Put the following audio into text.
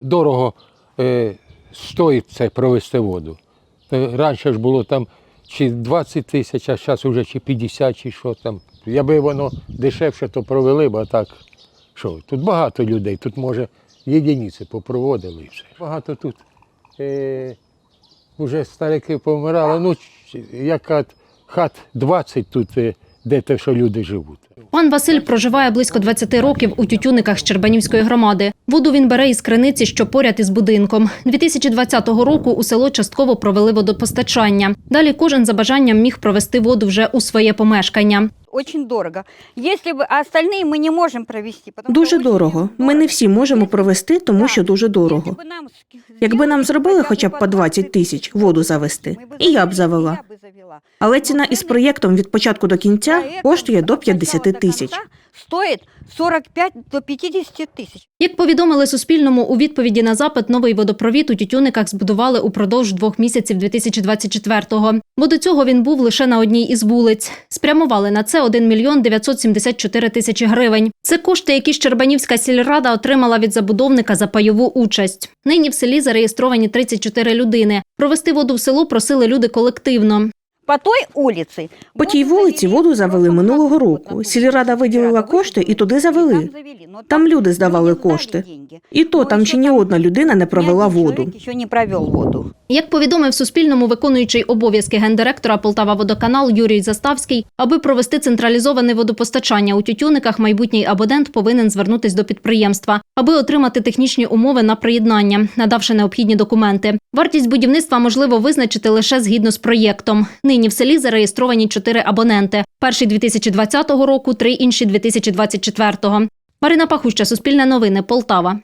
Дорого е, стоїть це провести воду. Е, Раніше ж було там чи 20 тисяч, а зараз вже чи 50, чи що там. Якби воно дешевше, то провели б, а так що? Тут багато людей, тут може єдиниці попроводили і все. Багато тут е, вже старики помирали. Ну, яка хат 20 тут, е, де те, що люди живуть. Пан Василь проживає близько 20 років у Тютюниках Щербанівської громади. Воду він бере із криниці, що поряд із будинком. 2020 року у село частково провели водопостачання. Далі кожен за бажанням міг провести воду вже у своє помешкання. Очень дорого. Если бы, а остальные мы не можем провести. потому Дуже что очень дорого. Ми не всі можемо Если- провести, тому що дуже дорого. Если бы нам с- Якби нам зробили сделали хоча б по 20 тисяч воду завести, мы бы і я б завели, завела. Але ціна із проєктом від початку до кінця коштує до 50 тисяч. Стоит 45 до 50 тысяч. Як повідомили Суспільному у відповіді на запит, новий водопровід у Тютюниках збудували упродовж двох місяців 2024-го. Бо до цього він був лише на одній із вулиць. Спрямували на це 1 мільйон 974 тисячі гривень. Це кошти, які Щербанівська сільрада отримала від забудовника за пайову участь. Нині в селі зареєстровані 34 людини. Провести воду в село просили люди колективно. По той улице. По тій вулиці воду завели минулого року. Сільрада виділила кошти і туди завели. Там люди здавали кошти. І то там ще ні одна людина не провела воду. Як повідомив Суспільному виконуючий обов'язки гендиректора Полтава Водоканал Юрій Заставський, аби провести централізоване водопостачання у тютюниках, майбутній абонент повинен звернутись до підприємства, аби отримати технічні умови на приєднання, надавши необхідні документи. Вартість будівництва можливо визначити лише згідно з проєктом. Нині в селі зареєстровані чотири абоненти: перший 2020 року, три інші 2024. Марина Пахуща, Суспільне новини, Полтава.